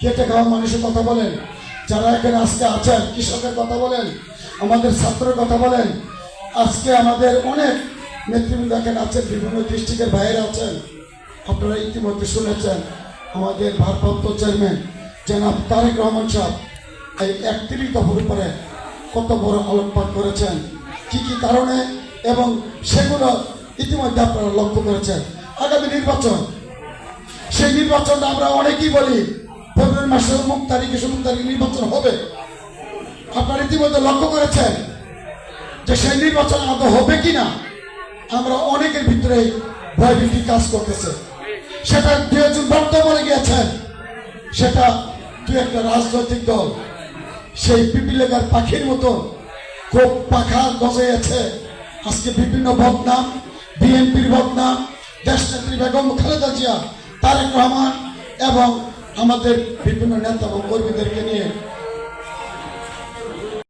খেটে খাওয়া মানুষের কথা বলেন? যারা এখানে আজকে আছেন কৃষকের কথা বলেন, আমাদের ছাত্রের কথা বলেন, আজকে আমাদের অনেক নেতৃবৃন্দ এখানে আছেন, বিভিন্ন ডিস্ট্রিক্টের বাইরে আছেন। আপনারা ইতিমধ্যে শুনেছেন আমাদের ভারপ্রাপ্ত চেয়ারম্যান জনাব তারেক রহমান সাহেব এই একত্রিশ দফার উপরে কত বড় আলোকপাত করেছেন, কি কি কারণে এবং সেগুলো ইতিমধ্যে আপনারা লক্ষ্য করেছেন। আগামী নির্বাচন, সেই নির্বাচনটা আমরা অনেকেই বলি ফেব্রুয়ারি মাসের অমুক তারিখে সমুক তারিখে নির্বাচন হবে। আপনারা ইতিমধ্যে লক্ষ্য করেছেন যে সেই নির্বাচন আদৌ হবে কিনা? আমরা অনেকের ভিতরে ভয়ভীতি কাজ করতেছে। সেটা দু একজন বক্তব্য গিয়েছেন, সেটা দু একটা রাজনৈতিক দল। সেই পিপিলেগার পাখির মতো খুব পাখা গজাইয়াছে আজকে বিভিন্ন বদনাম, বিএনপির বদনাম, দেশনেত্রী বেগম খালেদা জিয়া, তারেক রহমান এবং আমাদের বিভিন্ন নেতা এবং কর্মীদেরকে নিয়ে